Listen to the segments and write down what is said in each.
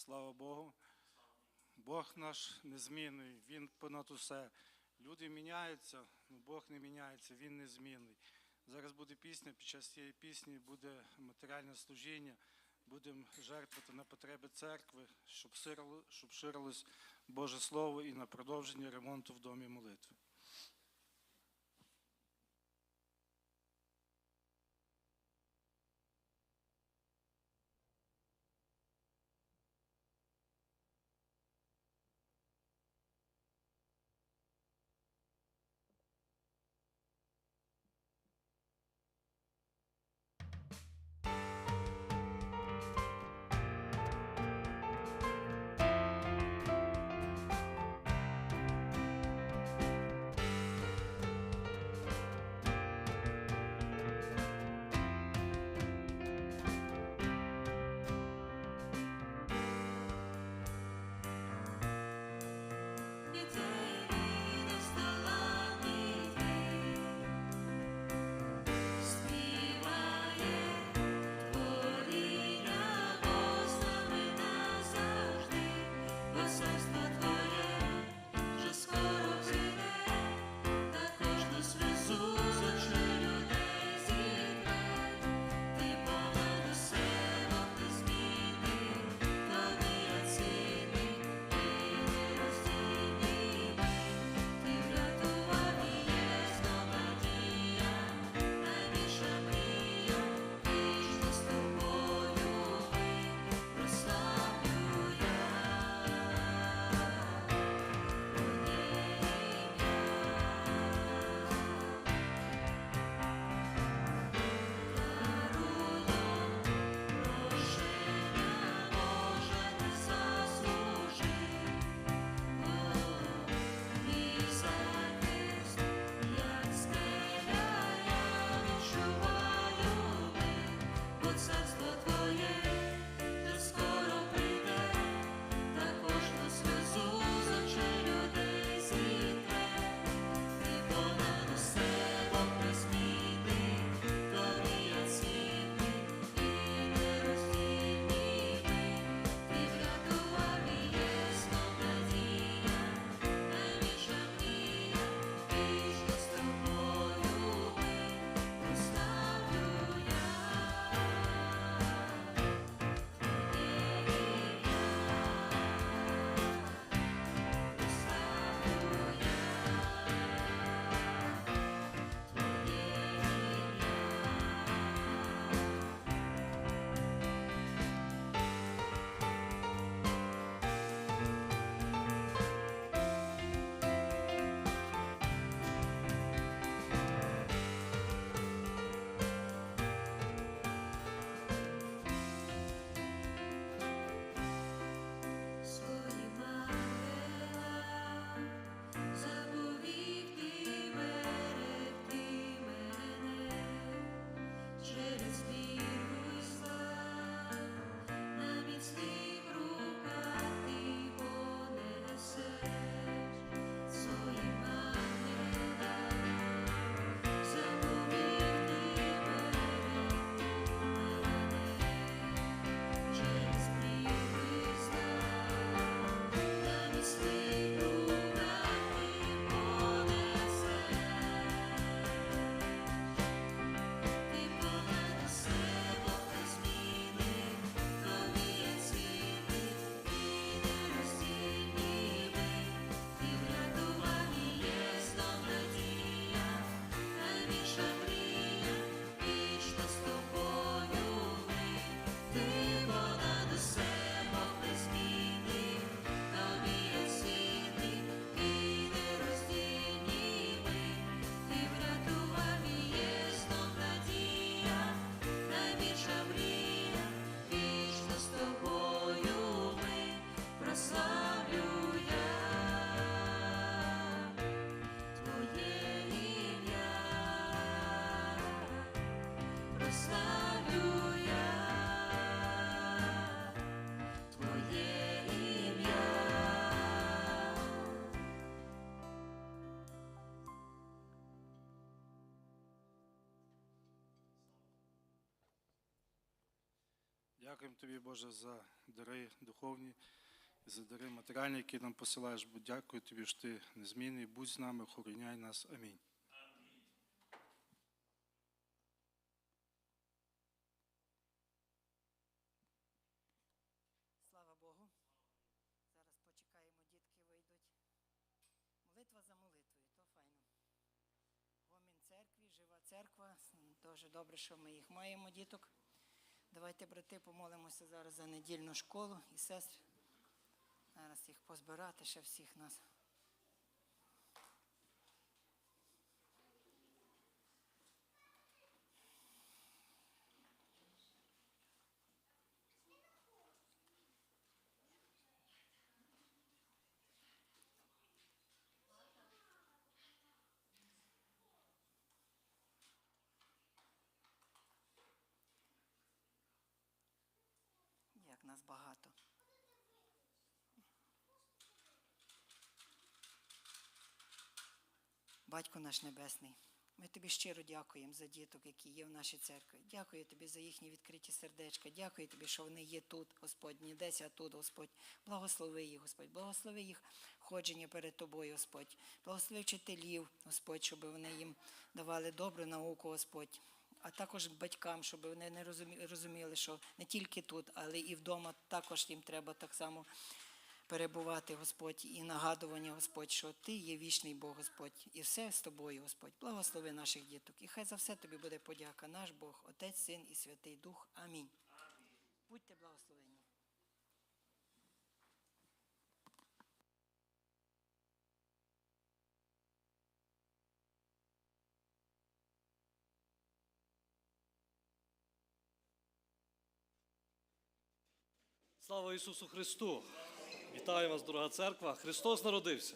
Слава Богу. Бог наш незмінний, Він понад усе. Люди міняються, але Бог не міняється, Він незмінний. Зараз буде пісня, під час цієї пісні буде матеріальне служіння. Будемо жертвувати на потреби церкви, щоб ширилось Боже Слово і на продовження ремонту в домі молитви. Боже, за дари духовні, за дари матеріальні, які нам посилаєш. Бо Дякую тобі, що ти незмінний. Будь з нами, охороняй нас. Амінь. Слава Богу. Зараз почекаємо, дітки вийдуть. Молитва за молитвою, то файно. Гомін церкві, жива церква. Дуже добре, що ми їх маємо, діток. Давайте, брати, помолимося зараз за недільну школу і сестри. Зараз їх позбирати ще всіх нас. Як нас багато. Батько наш Небесний, ми тобі щиро дякуємо за діток, які є в нашій церкві. Дякую тобі за їхні відкриті сердечка. Дякую тобі, що вони є тут, Господь, не десь, а тут, Господь. Благослови їх, Господь, благослови їх ходження перед тобою, Господь. Благослови вчителів, Господь, щоб вони їм давали добру науку, Господь. А також батькам, щоб вони не розумі- розуміли, що не тільки тут, але і вдома також їм треба так само перебувати, Господь, і нагадування, Господь, що Ти є вічний Бог, Господь, і все з тобою, Господь. Благослови наших діток. І хай за все тобі буде подяка, наш Бог, Отець, Син і Святий Дух. Амінь. Будьте благословені. Слава Ісусу Христу! Вітаю вас, дорога церква! Христос народився.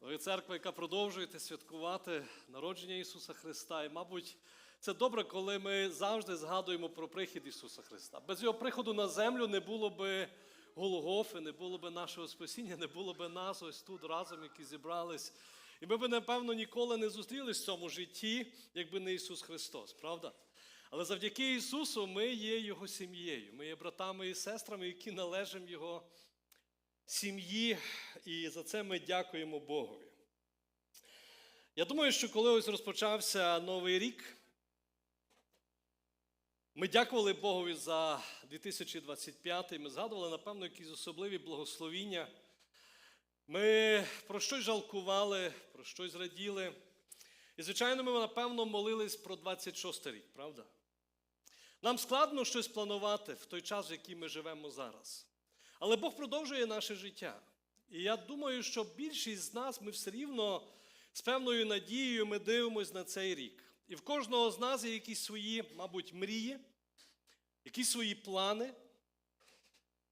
Дорога церква, яка продовжуєте святкувати народження Ісуса Христа. І, мабуть, це добре, коли ми завжди згадуємо про прихід Ісуса Христа. Без Його приходу на землю не було би Голгофи, не було би нашого спасіння, не було би нас ось тут разом, які зібрались. І ми б, напевно, ніколи не зустрілись в цьому житті, якби не Ісус Христос, правда? Але завдяки Ісусу ми є Його сім'єю. Ми є братами і сестрами, які належимо Його сім'ї, і за це ми дякуємо Богові. Я думаю, що коли ось розпочався новий рік, ми дякували Богові за 2025 Ми згадували, напевно, якісь особливі благословіння. Ми про щось жалкували, про щось раділи. І, звичайно, ми, напевно, молились про 26 рік, правда? Нам складно щось планувати в той час, в який ми живемо зараз. Але Бог продовжує наше життя. І я думаю, що більшість з нас ми все рівно з певною надією ми дивимося на цей рік. І в кожного з нас є якісь свої, мабуть, мрії, якісь свої плани,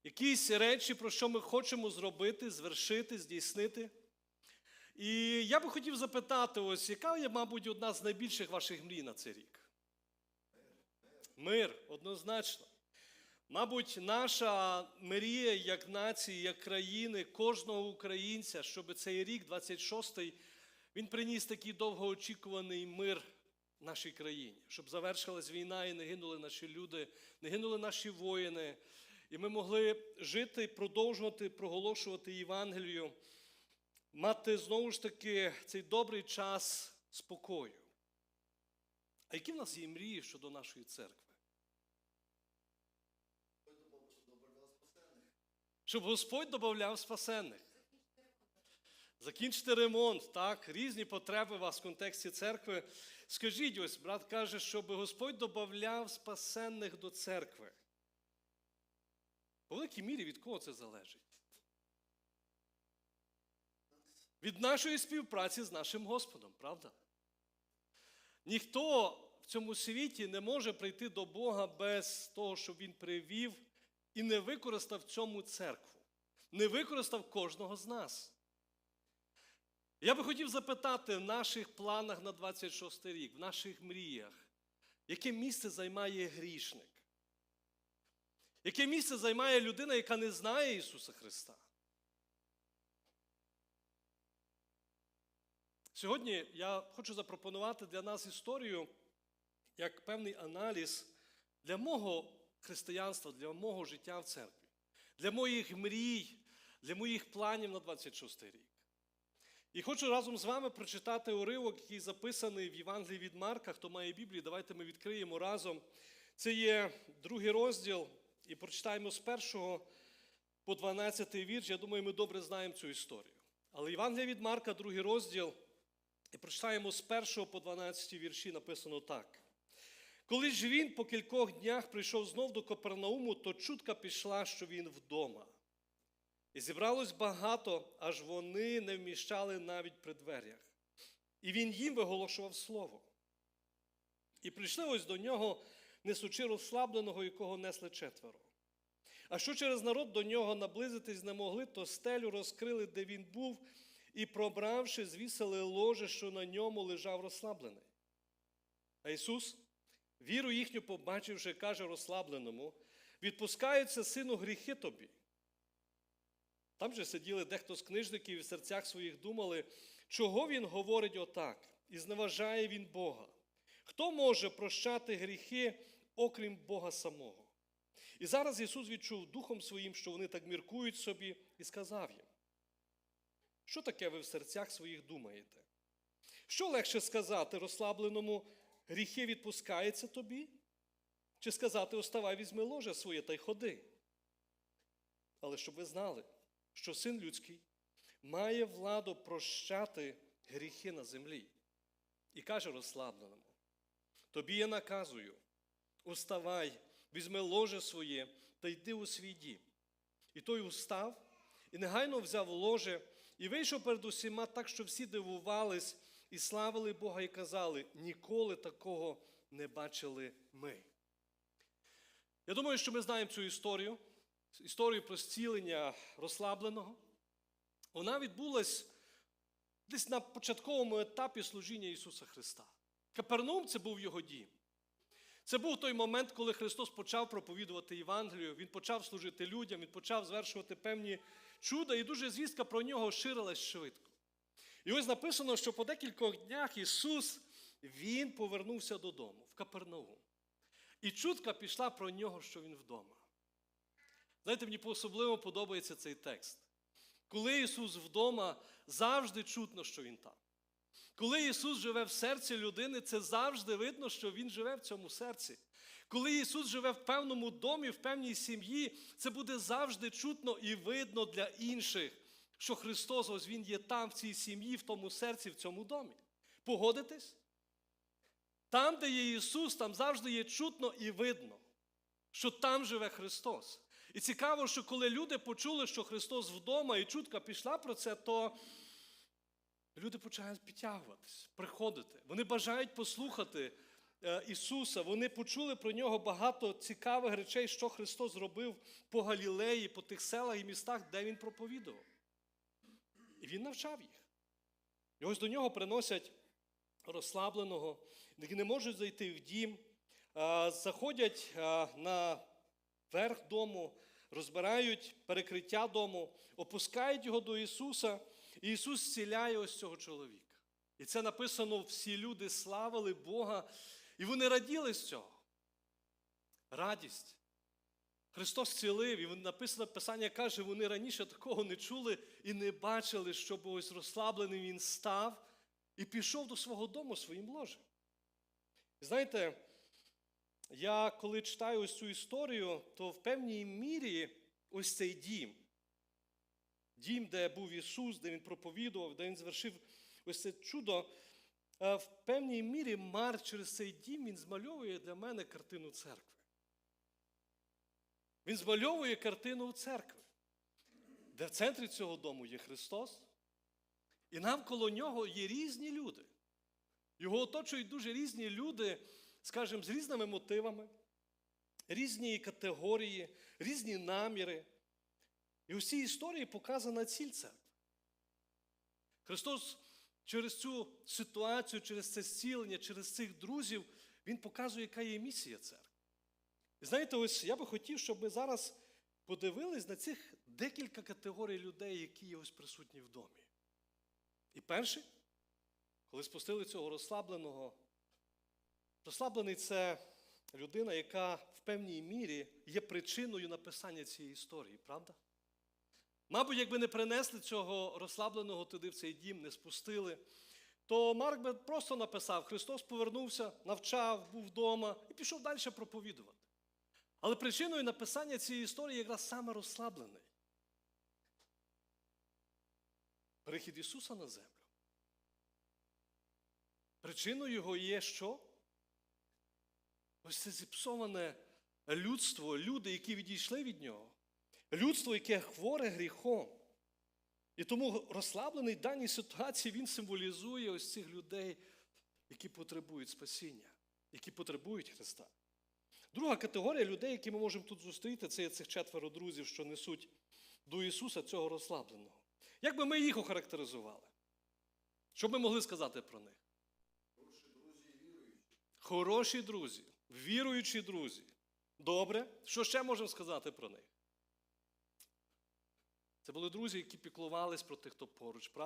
якісь речі, про що ми хочемо зробити, звершити, здійснити. І я би хотів запитати, ось яка є, мабуть, одна з найбільших ваших мрій на цей рік? Мир, однозначно. Мабуть, наша мрія як нації, як країни, кожного українця, щоб цей рік, 26-й, він приніс такий довгоочікуваний мир нашій країні, щоб завершилась війна і не гинули наші люди, не гинули наші воїни. І ми могли жити, продовжувати проголошувати Євангелію, мати знову ж таки цей добрий час спокою. А які в нас є мрії щодо нашої церкви? Щоб Господь додавав спасенних. Закінчити ремонт, так, різні потреби у вас в контексті церкви. Скажіть ось, брат каже, щоб Господь додавав спасенних до церкви. По великій мірі від кого це залежить? Від нашої співпраці з нашим Господом, правда? Ніхто в цьому світі не може прийти до Бога без того, щоб Він привів і не використав цьому церкву, не використав кожного з нас. Я би хотів запитати в наших планах на 26 рік, в наших мріях, яке місце займає грішник? Яке місце займає людина, яка не знає Ісуса Христа? Сьогодні я хочу запропонувати для нас історію як певний аналіз для мого християнства, для мого життя в церкві, для моїх мрій, для моїх планів на 26 рік. І хочу разом з вами прочитати уривок, який записаний в Євангелії від Марка. Хто має Біблію, давайте ми відкриємо разом. Це є другий розділ, і прочитаємо з першого по 12 вірш. Я думаю, ми добре знаємо цю історію. Але Євангелія від Марка, другий розділ, і прочитаємо з першого по 12 вірші, написано так. Коли ж він по кількох днях прийшов знов до Копернауму, то чутка пішла, що він вдома. І зібралось багато, аж вони не вміщали навіть при дверях. І він їм виголошував слово. І прийшли ось до нього, несучи розслабленого, якого несли четверо. А що через народ до нього наблизитись не могли, то стелю розкрили, де він був, і, пробравши, звісили ложе, що на ньому лежав розслаблений. А Ісус, віру їхню побачивши, каже розслабленому: відпускаються, сину, гріхи тобі. Там же сиділи дехто з книжників і в серцях своїх думали, чого він говорить отак, і зневажає він Бога. Хто може прощати гріхи, окрім Бога самого? І зараз Ісус відчув духом своїм, що вони так міркують собі, і сказав їм: що таке ви в серцях своїх думаєте? Що легше сказати розслабленому, гріхи відпускаються тобі? Чи сказати, оставай, візьми ложе своє та й ходи? Але щоб ви знали, що син людський має владу прощати гріхи на землі. І каже розслабленому: Тобі я наказую, уставай, візьми ложе своє та йди у свій дім. І той устав і негайно взяв ложе і вийшов перед усіма так, що всі дивувались і славили Бога і казали: ніколи такого не бачили ми. Я думаю, що ми знаємо цю історію, історію про зцілення розслабленого. Вона відбулась десь на початковому етапі служіння Ісуса Христа. Капернаум це був його дім. Це був той момент, коли Христос почав проповідувати Євангелію, Він почав служити людям, Він почав звершувати певні чуда, і дуже звістка про нього ширилась швидко. І ось написано, що по декількох днях Ісус Він повернувся додому, в Капернаум. І чутка пішла про нього, що він вдома. Знаєте, мені по-особливо подобається цей текст. Коли Ісус вдома, завжди чутно, що Він там. Коли Ісус живе в серці людини, це завжди видно, що Він живе в цьому серці. Коли Ісус живе в певному домі, в певній сім'ї, це буде завжди чутно і видно для інших, що Христос ось Він є там, в цій сім'ї, в тому серці, в цьому домі. Погодитесь? Там, де є Ісус, там завжди є чутно і видно, що там живе Христос. І цікаво, що коли люди почули, що Христос вдома, і чутка пішла про це, то люди починають підтягуватись, приходити. Вони бажають послухати е, Ісуса. Вони почули про нього багато цікавих речей, що Христос зробив по Галілеї, по тих селах і містах, де Він проповідував. І Він навчав їх. І ось до нього приносять розслабленого, які не можуть зайти в дім, заходять на верх дому, розбирають перекриття дому, опускають його до Ісуса, і Ісус зціляє ось цього чоловіка. І це написано: всі люди славили Бога, і вони раділи з цього. Радість. Христос цілив, і написано, Писання каже, вони раніше такого не чули і не бачили, щоб ось розслаблений він став і пішов до свого дому своїм ложем. Знаєте, я коли читаю ось цю історію, то в певній мірі ось цей дім, дім, де був Ісус, де Він проповідував, де Він звершив ось це чудо, е, в певній мірі Марк через цей дім він змальовує для мене картину церкви. Він змальовує картину церкви, де в центрі цього дому є Христос, і навколо нього є різні люди. Його оточують дуже різні люди, скажімо, з різними мотивами, різні категорії, різні наміри. І у цій історії показана ціль церкви. Христос через цю ситуацію, через це зцілення, через цих друзів, Він показує, яка є місія церкви. І знаєте, ось я би хотів, щоб ми зараз подивились на цих декілька категорій людей, які є ось присутні в домі. І перший, коли спустили цього розслабленого, розслаблений це людина, яка в певній мірі є причиною написання цієї історії, правда? Мабуть, якби не принесли цього розслабленого туди в цей дім, не спустили, то Марк би просто написав: Христос повернувся, навчав, був вдома і пішов далі проповідувати. Але причиною написання цієї історії якраз саме розслаблений. Перехід Ісуса на землю. Причиною його є що? Ось це зіпсоване людство, люди, які відійшли від нього. Людство, яке хворе гріхом. І тому розслаблений в даній ситуації він символізує ось цих людей, які потребують спасіння, які потребують Христа. Друга категорія людей, які ми можемо тут зустріти, це є цих четверо друзів, що несуть до Ісуса цього розслабленого. Як би ми їх охарактеризували? Що б ми могли сказати про них? Хороші друзі, віруючі друзі. Добре. Що ще можемо сказати про них? Це були друзі, які піклувались про тих, хто поруч.